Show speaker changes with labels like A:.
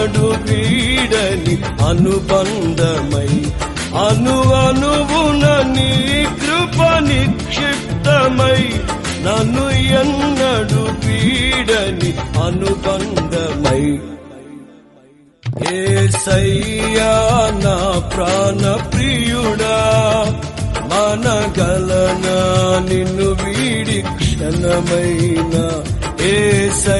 A: నాడు వీడని అనుబంధమై అనువనువున నీ కృప నిక్షిప్తమై నన్ను ఎన్నడు వీడని అనుబంధమై. ఏసయ్యా నా ప్రాణ ప్రియుడా మనగలనా నిన్ను వీడి క్షణమైన. ఏసయ్యా